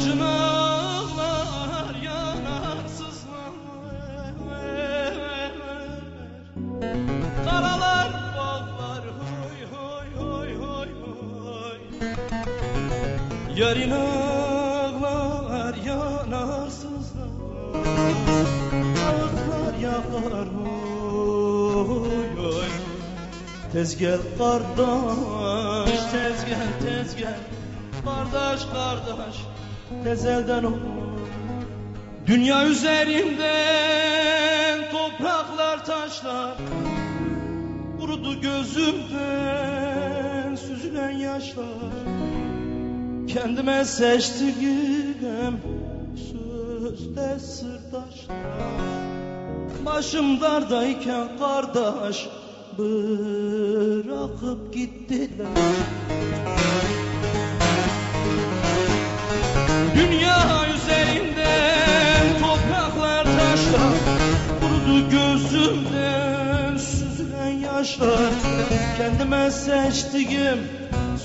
Bacın ağlar yanarsızlar Karalar bağlar hoy hoy hoy hoy hoy Yarın ağlar yanarsızlar Ağlar yağlar hoy hoy Tez kardeş, tez gel Kardeş, kardeş, tez elden ol Dünya üzerinden topraklar taşlar Kurudu gözümden süzülen yaşlar. Kendime seçtiğim sözde sırdaşlar. Başım dardayken kardeş bırakıp gittiler Dünya üzerinden topraklar taşlar Kurudu gözümden süzülen yaşlar. Kendime seçtiğim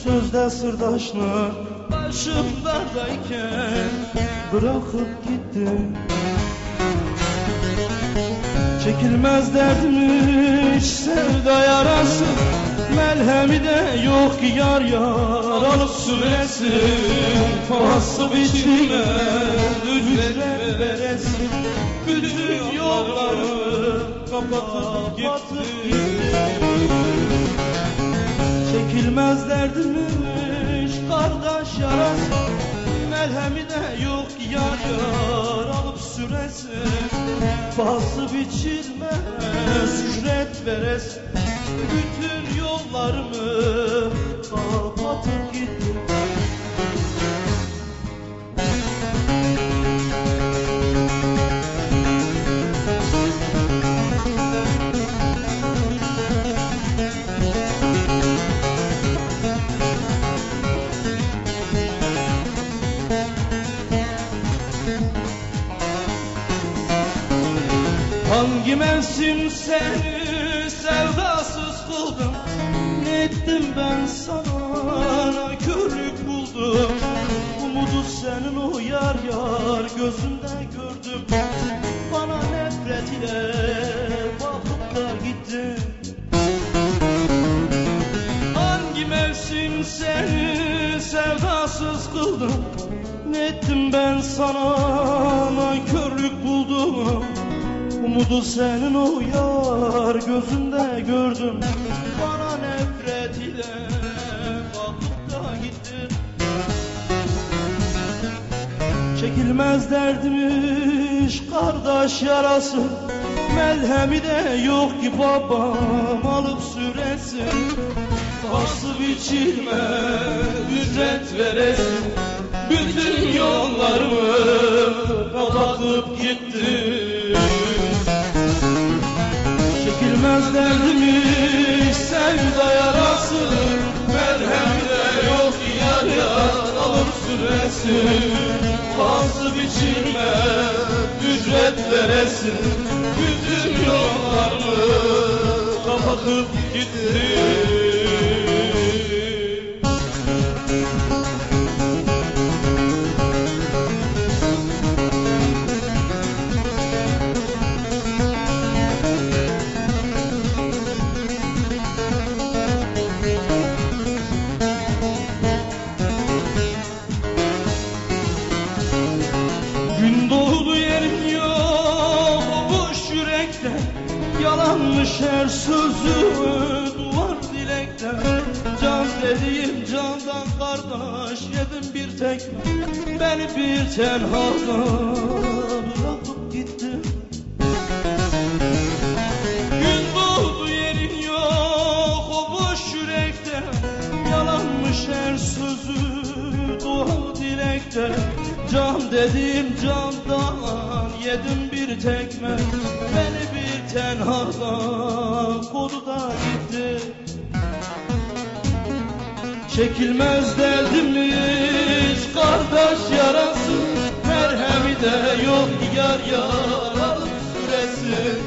sözde sırdaşlar Başım dardayken bırakıp gittim. Çekilmez derdmiş sevda yarası Melhemi de yok ki yar yar Alıp süresin Fası biçime Ücret veresin. Bütün yolları Kapatıp gitti Çekilmez derdmiş Kardeş yarası. Melhemi de yok ki yar yar Alıp süresin Fazla biçilmez ücret veresin Bütün yollarımı kapatıp gittim. Hangi mevsim seni sevdasız kıldım Ne ettim ben sana? Körlük buldum. Umudu senin o yar yar gözünde gördüm. Bana nefret ile bakıp da gittin. Hangi mevsim seni sevdasız kıldım Ne ettim ben sana? Körlük buldum Umudu senin o yar gözünde gördüm. Bana nefret ile bakıp da gittin. Çekilmez derdmiş kardeş yarası. Melhemi de yok ki babam alıp süresin. Bası biçilme ücret veresin. Bütün yollarımı kapatıp gitti süresin Fazla biçilme ücret veresin. Bütün yollarımı kapatıp gitti sözü duvar dilekten Can dediğim candan kardeş yedim bir tek. Beni bir tenhada bırakıp gittin Gün doğdu yerin yok o boş yürekte Yalanmış her sözü dua dilekte Can dedim candan yedim bir tekme. Beni bir tenhada kodu da gitti. Çekilmez derdimiz kardeş yarası. Merhemi de yok yar yaralı süresi.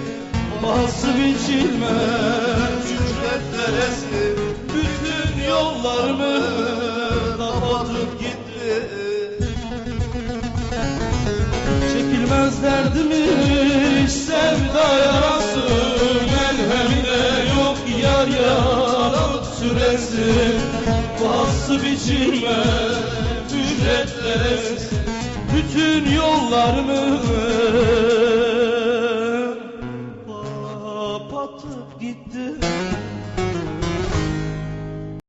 Bahsı biçilmez ücret neresi Bütün yollarımı kapatıp gitti. Çekilmez derdimiz Ücret neresi Bütün yollarımı